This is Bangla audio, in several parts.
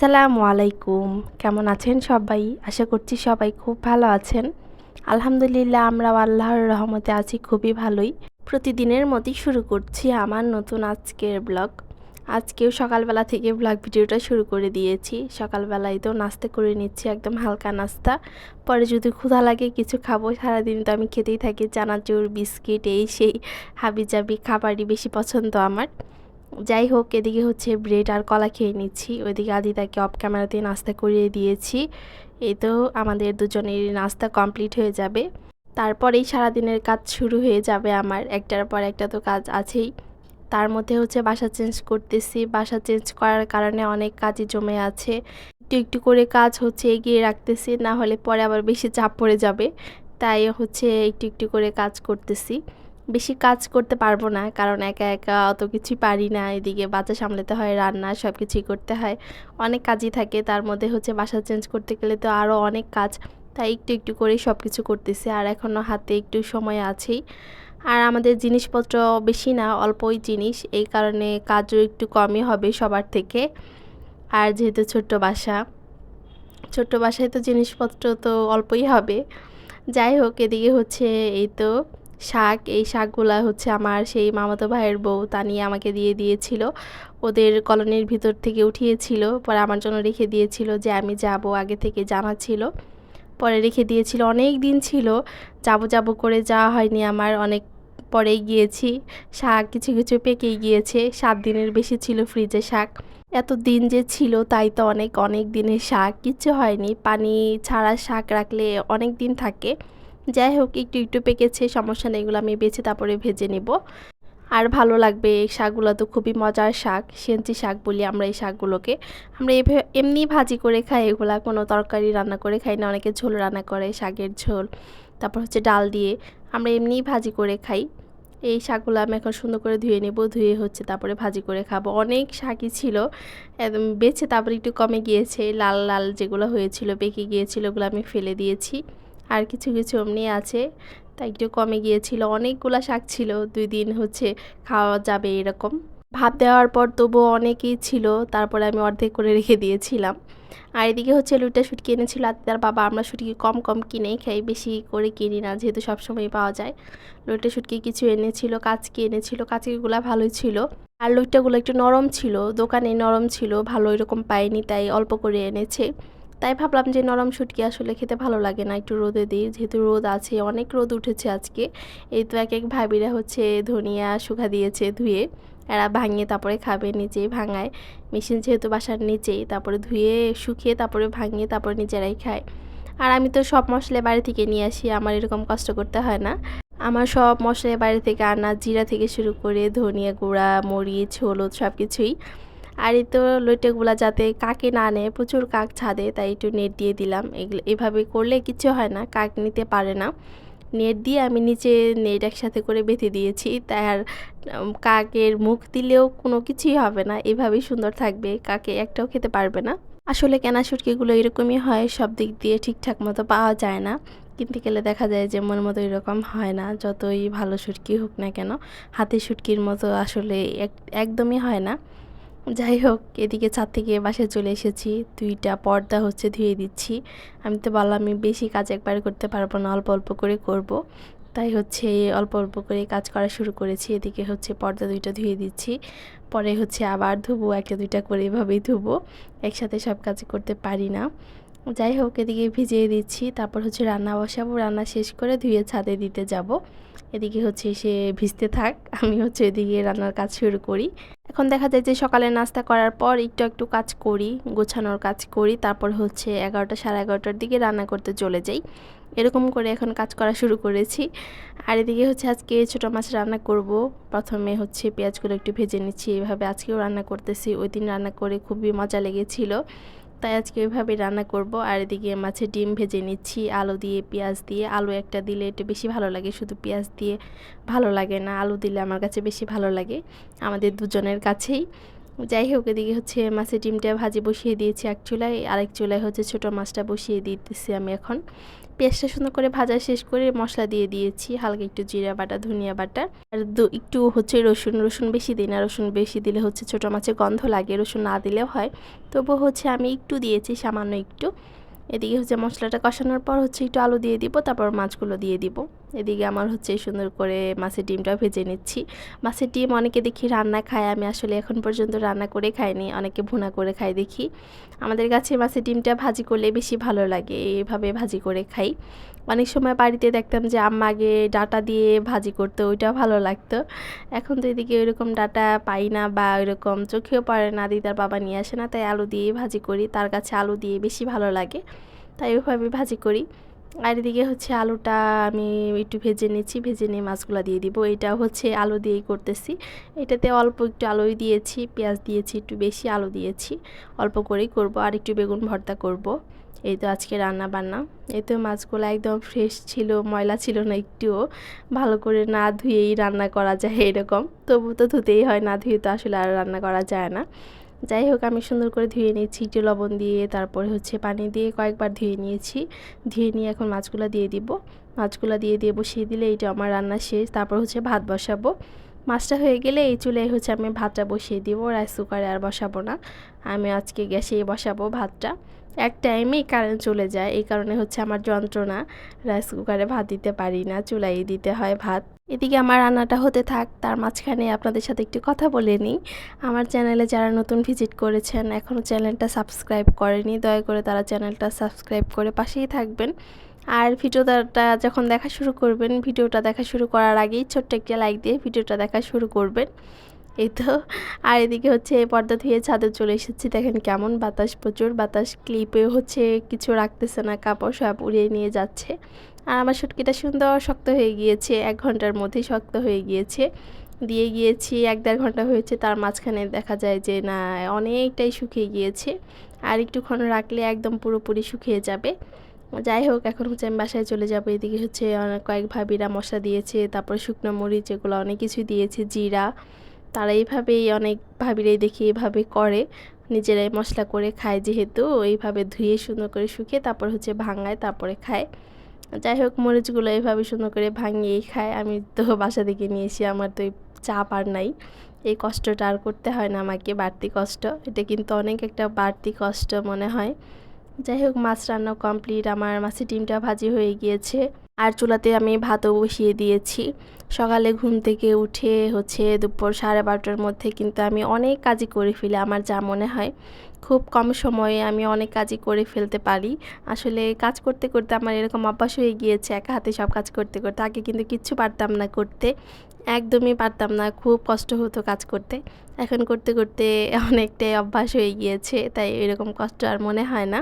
আসসালামু আলাইকুম। কেমন আছেন সবাই? আশা করছি সবাই খুব ভালো আছেন। আলহামদুলিল্লাহ, আমরাও আল্লাহর রহমতে আছি, খুবই ভালোই। প্রতিদিনের মতোই শুরু করছি আমার নতুন আজকের ব্লগ। আজকেও সকালবেলা থেকে ব্লগ ভিডিওটা শুরু করে দিয়েছি। সকালবেলায় তো নাস্তা করে নিচ্ছি, একদম হালকা নাস্তা। পরে যদি ক্ষুধা লাগে কিছু খাব, সারাদিন তো আমি খেতেই থাকি। চানাচুর, বিস্কিট, এই সেই হাবিজাবি খাবারই বেশি পছন্দ আমার। যাই হোক, এদিকে হচ্ছে ব্রেড আর কলা খেয়ে নিচ্ছি। ওইদিকে আদিতাকে অফ ক্যামেরাতে নাস্তা করিয়ে দিয়েছি। এই তো আমাদের দুজনের নাস্তা কমপ্লিট হয়ে যাবে। তারপরেই সারাদিনের কাজ শুরু হয়ে যাবে আমার। একটার পর একটা তো কাজ আছেই। তার মধ্যে হচ্ছে বাসা চেঞ্জ করতেছি। বাসা চেঞ্জ করার কারণে অনেক কাজই জমে আছে। একটু একটু করে কাজ হচ্ছে এগিয়ে রাখতেছি, না হলে পরে আবার বেশি চাপ পড়ে যাবে। তাই হচ্ছে একটু একটু করে কাজ করতেছি। বেশি কাজ করতে পারব না। কারণ একা একা অত কিছুই পারি না। এদিকে বাচ্চা সামলাতে হয়, রান্না সব কিছুই করতে হয়। অনেক কাজই থাকে। তার মধ্যে হচ্ছে বাসা চেঞ্জ করতে গেলে তো আরও অনেক কাজ। তাই একটু একটু করেই সব কিছু করতেছি। আর এখনও হাতে একটু সময় আছেই। আর আমাদের জিনিসপত্র বেশি না, অল্পই জিনিস। এই কারণে কাজও একটু কমই হবে সবার থেকে। আর যেহেতু ছোট্ট বাসা, ছোট্ট বাসায় তো জিনিসপত্র তো অল্পই হবে। যাই হোক, এদিকে হচ্ছে এই তো। শাক, এই শাকগুলা হচ্ছে আমার সেই মামাতো ভাইয়ের বউ, তা নিয়ে আমাকে দিয়ে দিয়েছিল। ওদের কলোনির ভিতর থেকে উঠিয়েছিল, পরে আমার জন্য রেখে দিয়েছিল যে আমি যাব আগে থেকে জানা ছিল। পরে রেখে দিয়েছিল, অনেক দিন ছিল। যাব যাব করে যাওয়া হয়নি আমার, অনেক পরেই গিয়েছি। শাক কিছু কিছু পেকেই গিয়েছে, সাত দিনের বেশি ছিল ফ্রিজে শাক। এত দিন যে ছিল, তাই তো অনেক অনেক দিনের শাক, কিচ্ছু হয়নি। পানি ছাড়া শাক রাখলে অনেক দিন থাকে। যাই হোক একটু একটু পেকেছে, সমস্যা নেই, এগুলো আমি বেছে তারপরে ভেজে নেব। আর ভালো লাগবে, এই শাকগুলো তো খুবই মজার শাক, সেঞ্চি শাক বলি আমরা এই শাকগুলোকে। আমরা এমনি ভাজি করে খাই, এগুলা কোনো তরকারি রান্না করে খাই না, অনেকে ঝোল রান্না করে, শাকের ঝোল, তারপর হচ্ছে ডাল দিয়ে আমরা এমনিই ভাজি করে খাই। এই শাকগুলো আমি এখন সুন্দর করে ধুয়ে নেব, ধুয়ে হচ্ছে তারপরে ভাজি করে খাব। অনেক শাকই ছিল, একদম বেছে তারপরে একটু কমে গিয়েছে, লাল লাল যেগুলো হয়েছিল, পেকে গিয়েছিল, ওগুলো আমি ফেলে দিয়েছি। আর কিছু কিছু অমনি আছে। তাই একটু কমে গিয়েছিল। অনেকগুলো শাক ছিল। দুই দিন হচ্ছে খাওয়া যাবে এরকম। ভাত দেওয়ার পর তবুও অনেকই ছিল। তারপরে আমি অর্ধেক করে রেখে দিয়েছিলাম। আর এদিকে হচ্ছে লুটা শুটকি এনেছিল। আর তার বাবা আমরা শুটকি কম কম কিনেই খাই। বেশি করে কিনি না, যেহেতু সবসময় পাওয়া যায়। লুটা শুটকি কিছু এনেছিল, কাচকি এনেছিল। কাচকিগুলো ভালোই ছিল। আর লুইটাগুলো একটু নরম ছিল। দোকানে নরম ছিল। ভালো এরকম পাইনি, তাই অল্প করে এনেছে। তাই ভাবলাম যে নরম শুটকি আসলে খেতে ভালো লাগে না, একটু রোদে দিই। যেহেতু রোদ আছে, অনেক রোদ উঠেছে আজকে। এই তো এক এক ভাবিরা হচ্ছে ধনিয়া, শুকা দিয়েছে ধুয়ে, এরা ভাঙিয়ে তারপরে খাবে নিচেই ভাঙায়। মেশিন যেহেতু বাসার নিচেই, তারপরে ধুয়ে, শুকিয়ে, তারপরে ভাঙিয়ে, তারপরে নিজেরাই খায়। আর আমি তো সব মশলা বাড়ি থেকে নিয়ে আসি, আমার এরকম কষ্ট করতে হয় না। আমার সব মশলা বাইরে থেকে আনা, জিরা থেকে শুরু করে ধনিয়া গুঁড়া, মরিচ, হলুদ সব কিছুই আর এই তো লইটেগুলো যাতে কাকে না নেয় প্রচুর কাক ছাদে, তাই একটু নেট দিয়ে দিলাম। এগুলো এভাবে করলে কিছু হয় না, কাক নিতে পারে না। নেট দিয়ে আমি নিচে নেট একসাথে করে বেঁধে দিয়েছি, তাই আর কাকের মুখ দিলেও কোনো কিছুই হবে না, এভাবেই সুন্দর থাকবে, কাকে একটাও খেতে পারবে না। আসলে কেনা সুটকিগুলো এরকমই হয়, সব দিক দিয়ে ঠিকঠাক মতো পাওয়া যায় না। কিনতে গেলে দেখা যায় যে মনের মতো এরকম হয় না, যতই ভালো সুটকি হোক না কেন হাতে সুটকির মতো আসলে একদমই হয় না। যাই হোক, এদিকে ছাদ থেকে বাসায় চলে এসেছি। দুইটা পর্দা হচ্ছে ধুয়ে দিচ্ছি। আমি তো বললাম আমি বেশি কাজ একবার করতে পারব না, অল্প অল্প করে করব। তাই হচ্ছে অল্প অল্প করে কাজ করা শুরু করেছি। এদিকে হচ্ছে পর্দা দুইটা ধুয়ে দিচ্ছি। পরে হচ্ছে আবার ধুবো, একটা দুইটা করে এভাবেই ধুবো। একসাথে সব কাজ করতে পারি না। যাই হোক, এদিকে ভিজিয়ে দিচ্ছি। তারপর হচ্ছে রান্না বসাবো। রান্না শেষ করে ধুয়ে ছাদে দিতে যাব। এদিকে হচ্ছে সে ভিজতে থাক, আমি হচ্ছে এদিকে রান্নার কাজ শুরু করি। এখন দেখা যায় যে সকালে নাস্তা করার পর একটু একটু কাজ করি, গোছানোর কাজ করি, তারপর হচ্ছে এগারোটা সাড়ে এগারোটার দিকে রান্না করতে চলে যাই। এরকম করে এখন কাজ করা শুরু করেছি। আর এদিকে হচ্ছে আজকে ছোটো মাছ রান্না করব। প্রথমে হচ্ছে পেঁয়াজগুলো একটু ভেজে নিচ্ছি, এভাবে আজকেও রান্না করতেছি। ওই দিন রান্না করে খুবই মজা লেগেছিলো। তাই আজকে ওইভাবে রান্না করব। আর এদিকে মাছের ডিম ভেজে নিচ্ছি, আলু দিয়ে, পেঁয়াজ দিয়ে। আলু একটা দিলে একটু বেশি ভালো লাগে, শুধু পেঁয়াজ দিয়ে ভালো লাগে না, আলু দিলে আমার কাছে বেশি ভালো লাগে। আমাদের দুজনের কাছেই। যাই হোক এদিকে হচ্ছে মাছের ডিমটা ভাজি বসিয়ে দিয়েছি এক চুলায়। আরেক চুলায় হচ্ছে ছোটো মাছটা বসিয়ে দিতেছি আমি এখন। পেঁয়াজটা সুন্দর করে ভাজা শেষ করে মশলা দিয়ে দিয়েছি, হালকা একটু জিরা বাটা, ধনিয়া বাটা। আর একটু হচ্ছে রসুন রসুন বেশি দিই না, রসুন বেশি দিলে হচ্ছে ছোটো মাছের গন্ধ লাগে, রসুন না দিলেও হয়। তবু হচ্ছে আমি একটু দিয়েছি, সামান্য একটু। এদিকে হচ্ছে মশলাটা কষানোর পর হচ্ছে একটু আলু দিয়ে দিব, তারপর মাছগুলো দিয়ে দিব। এদিকে আমার হচ্ছে সুন্দর করে মাছের ডিমটা ভেজে নিচ্ছি। মাছের ডিম অনেকে দেখি রান্না খায়, আমি আসলে এখন পর্যন্ত রান্না করে খাইনি, অনেকে ভুনা করে খাই দেখি। আমাদের কাছে মাছের ডিমটা ভাজি করলে বেশি ভালো লাগে, এইভাবে ভাজি করে খাই। অনেক সময় বাড়িতে দেখতাম যে আম্মা আগে ডাটা দিয়ে ভাজি করতো ওইটা ভালো লাগতো। এখন তো এদিকে ওইরকম ডাটা পাই না বা ওইরকম চোখেও পড়ে না, দিদার বাবা নিয়ে আসে না, তাই আলু দিয়ে ভাজি করি, তার কাছে আলু দিয়ে বেশি ভালো লাগে, তাই ওইভাবে ভাজি করি। আর এদিকে হচ্ছে আলুটা আমি একটু ভেজে নিয়েছি ভেজে নিয়ে মাছগুলো দিয়ে দিব। এটা হচ্ছে আলু দিয়েই করতেছি। এটাতে অল্প একটু আলুই দিয়েছি, পেঁয়াজ দিয়েছি, একটু বেশি আলু দিয়েছি। অল্প করেই করব আর একটু বেগুন ভর্তা করব। এই তো আজকে রান্না বান্না। এই তো মাছগুলো একদম ফ্রেশ ছিল, ময়লা ছিল না একটুও। ভালো করে না ধুয়েই রান্না করা যায় এরকম। তবু তো ধুতেই হয়, না ধুয়ে তো আসলে আর রান্না করা যায় না। যাই হোক, আমি সুন্দর করে ধুয়ে নিয়েছি, একটু লবণ দিয়ে, তারপরে হচ্ছে পানি দিয়ে কয়েকবার ধুয়ে নিয়েছি। ধুয়ে নিয়ে এখন মাছগুলো দিয়ে দিব। মাছগুলো দিয়ে দিয়ে বসিয়ে দিলে এটা আমার রান্না শেষ। তারপর হচ্ছে ভাত বসাবো। মাছটা হয়ে গেলে এই চুলায় হচ্ছে আমি ভাতটা বসিয়ে দিব রাইস কুকারে আর বসাবো না। আমি আজকে গ্যাসেই বসাবো ভাতটা। এক টাইমেই কারেন্ট চলে যায়, এই কারণে হচ্ছে আমার যন্ত্রণা। রাইস কুকারে ভাত দিতে পারি না চুলাই দিতে হয় ভাত। এদিকে আমার রান্নাটা হতে থাক, তার মাঝখানে আপনাদের সাথে একটু কথা বলে নিই। আমার চ্যানেলে যারা নতুন ভিজিট করেছেন, এখনও চ্যানেলটা সাবস্ক্রাইব করেনি, দয়া করে তারা চ্যানেলটা সাবস্ক্রাইব করে পাশেই থাকবেন। আর ভিডিওটা যখন দেখা শুরু করবেন, ভিডিওটা দেখা শুরু করার আগেই ছোট্ট একটা লাইক দিয়ে ভিডিওটা দেখা শুরু করবেন। এই তো, আর এদিকে হচ্ছে পর্দা ধুয়ে ছাদে চলে এসেছি। দেখেন কেমন বাতাস, প্রচুর বাতাস। ক্লিপে হচ্ছে কিছু রাখতেছে না, কাপড় সব উড়িয়ে নিয়ে যাচ্ছে। আর আমার সুটকিটা সুন্দর শক্ত হয়ে গিয়েছে, এক ঘণ্টার মধ্যেই শক্ত হয়ে গিয়েছে। দিয়ে গিয়েছি, এক দেড় ঘণ্টা হয়েছে, তার মাঝখানে দেখা যায় যে না, অনেকটাই শুকিয়ে গিয়েছে। আর একটুক্ষণ রাখলে একদম পুরোপুরি শুকিয়ে যাবে। যাই হোক, এখন হচ্ছে আমি বাসায় চলে যাব। এদিকে হচ্ছে অনেক কয়েক ভাবিরা মশলা দিয়েছে, তারপরে শুকনো মরিচ, এগুলো অনেক কিছু দিয়েছে, জিরা। তারা এইভাবেই অনেক ভাবিরাই দেখি এভাবে করে। নিজেরাই মশলা করে খায় যেহেতু, এইভাবে ধুয়ে সুন্দর করে শুকিয়ে তারপর হচ্ছে ভাঙায়, তারপরে খায়। যাই হোক, মরিচগুলো এইভাবে সুন্দর করে ভাঙিয়েই খায়। আমি তো বাসা থেকে নিয়েছি আমার তো চাপ আর নাই। এই কষ্টটা আর করতে হয় না আমাকে, বাড়তি কষ্ট। এটা কিন্তু অনেক একটা বাড়তি কষ্ট মনে হয়। যাই হোক, মাছ রান্না কমপ্লিট আমার মাছের ডিমটা ভাজি হয়ে গিয়েছে। আর চুলাতে আমি ভাতও বসিয়ে দিয়েছি। সকালে ঘুম থেকে উঠে হচ্ছে দুপুর সাড়ে বারোটার মধ্যে কিন্তু আমি অনেক কাজই করে ফেলি, আমার যা মনে হয়। খুব কম সময়ে আমি অনেক কাজই করে ফেলতে পারি। আসলে কাজ করতে করতে আমার এরকম অভ্যাস হয়ে গিয়েছে একা হাতে সব কাজ করতে করতে। আগে কিন্তু কিচ্ছু পারতাম না করতে, একদমই পারতাম না। খুব কষ্ট হতো কাজ করতে। এখন করতে করতে অনেকটাই অভ্যাস হয়ে গিয়েছে, তাই এরকম কষ্ট আর মনে হয় না।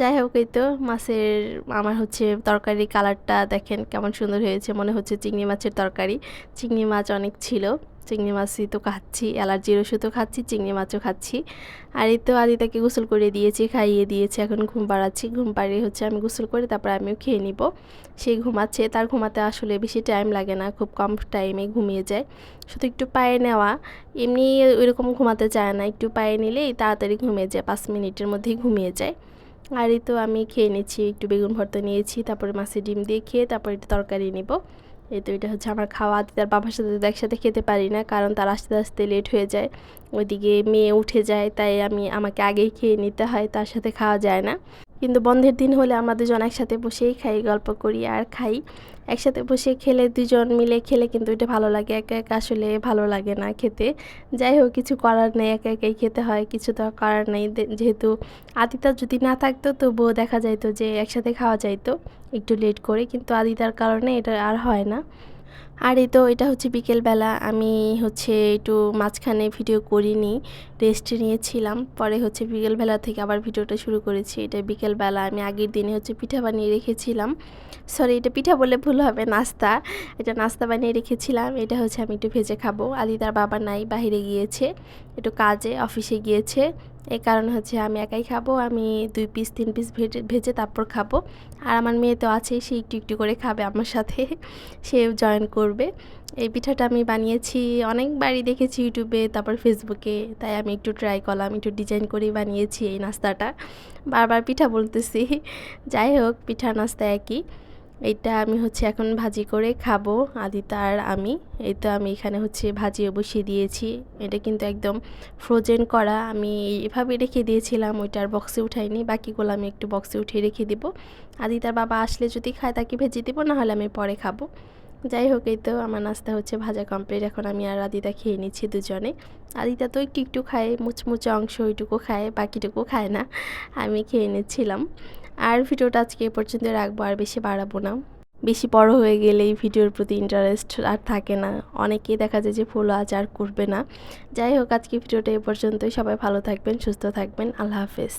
যাই হোক এই তো মাছের, আমার হচ্ছে তরকারি কালারটা দেখেন কেমন সুন্দর হয়েছে। মনে হচ্ছে চিংড়ি মাছের তরকারি। চিংড়ি মাছ অনেক ছিল। চিংড়ি মাছই তো খাচ্ছি, অ্যালার্জির ওষুধও খাচ্ছি, চিংড়ি মাছও খাচ্ছি। আর এই তো আদিতাকে গোসল করে দিয়েছি, খাইয়ে দিয়েছি, এখন ঘুম পাড়াচ্ছি ঘুম পাড়িয়ে হচ্ছে আমি গোসল করে তারপর আমিও খেয়ে নিব। সে ঘুমাচ্ছে, তার ঘুমাতে আসলে বেশি টাইম লাগে না, খুব কম টাইমে ঘুমিয়ে যায়। শুধু একটু পায়ে নেওয়া, এমনি ওইরকম ঘুমাতে চায় না, একটু পায়ে নিলেই তাড়াতাড়ি ঘুমিয়ে যায়, পাঁচ মিনিটের মধ্যেই ঘুমিয়ে যায়। আর এই তো আমি খেয়ে নিচ্ছি, একটু বেগুন ভর্তা নিয়েছি, তারপরে মাছের ডিম দিয়ে খেয়ে তারপরে একটু তরকারি নিব। এই তো এটা হচ্ছে আমার খাওয়া তার বাবার সাথে একসাথে খেতে পারি না, কারণ তার আস্তে আস্তে লেট হয়ে যায়। ওইদিকে মেয়ে উঠে যায়, তাই আমি, আমাকে আগেই খেয়ে নিতে হয়, তার সাথে খাওয়া যায় না। কিন্তু বন্ধের দিন হলে আমরা দুজন একসাথে বসেই খাই, গল্প করি আর খাই। একসাথে বসে খেলে দুজন মিলে খেলে কিন্তু এটা ভালো লাগে। একা একা আসলে ভালো লাগে না খেতে। যাই হোক, কিছু করার নেই, একা একাই খেতে হয়, কিছু তো করার নেই। যেহেতু আদিতা যদি না থাকতো, তবুও দেখা যাইতো যে একসাথে খাওয়া যাইতো, একটু লেট করে। কিন্তু আদিতার কারণে এটা আর হয় না। আর এই তো এটা হচ্ছে বিকেলবেলা, আমি হচ্ছে একটু মাঝখানে ভিডিও করিনি রেস্ট নিয়েছিলাম, পরে হচ্ছে বিকেলবেলা থেকে আবার ভিডিওটা শুরু করেছি, এটা বিকেলবেলা, আমি আগের দিনে হচ্ছে পিঠা বানিয়ে রেখেছিলাম সরি এটা পিঠা বলে ভুল হবে, নাস্তা, এটা নাস্তা বানিয়ে রেখেছিলাম, এটা হচ্ছে আমি একটু ভেজে খাব আদি তার বাবা নাই বাহিরে গিয়েছে, একটু কাজে অফিসে গিয়েছে এই কারণ হচ্ছে আমি একাই খাব, আমি দুই পিস তিন পিস ভেজে ভেজে তারপর খাব। আর আমার মেয়ে তো আছেই, সে একটু একটু করে খাবে আমার সাথে সেও জয়েন করবে। এই পিঠাটা আমি বানিয়েছি, অনেকবারই দেখেছি ইউটিউবে, তারপর ফেসবুকে, তাই আমি একটু ট্রাই করলাম, একটু ডিজাইন করেই বানিয়েছি এই নাস্তাটা। বারবার পিঠা বলতেছি, যাই হোক পিঠা নাস্তা একই। এইটা আমি হচ্ছে এখন ভাজি করে খাব, আদিতা আর আমি। এই তো আমি এখানে হচ্ছে ভাজিও বসিয়ে দিয়েছি। এটা কিন্তু একদম ফ্রোজেন করা। আমি এভাবে রেখে দিয়েছিলাম ওইটার বক্সে উঠাইনি। বাকিগুলো আমি একটু বক্সে উঠিয়ে রেখে দিব। আদিতার বাবা আসলে যদি খায় তাকে ভেজে দিব, নাহলে আমি পরে খাব। যাই হোক, এই তো আমার নাস্তা হচ্ছে ভাজা কমপ্লিট এখন আমি আর আদিতা খেয়ে নিচ্ছি দুজনে। আদিতা তো একটু একটু খায়, মুচমুচে অংশ ওইটুকু খায়, বাকিটুকু খায় না। আমি খেয়ে নিচ্ছিলাম। আর ভিডিওটা আজকে এ পর্যন্ত রাখব, আর বেশি বাড়াবো না। বেশি বড় হয়ে গেলে এই ভিডিওর প্রতি ইন্টারেস্ট আর থাকে না। অনেকেই দেখা যায় যে ফলো আজ আর করবে না। যাই হোক আজকে ভিডিওটা এ পর্যন্তই। সবাই ভালো থাকবেন, সুস্থ থাকবেন। আল্লাহ হাফেজ।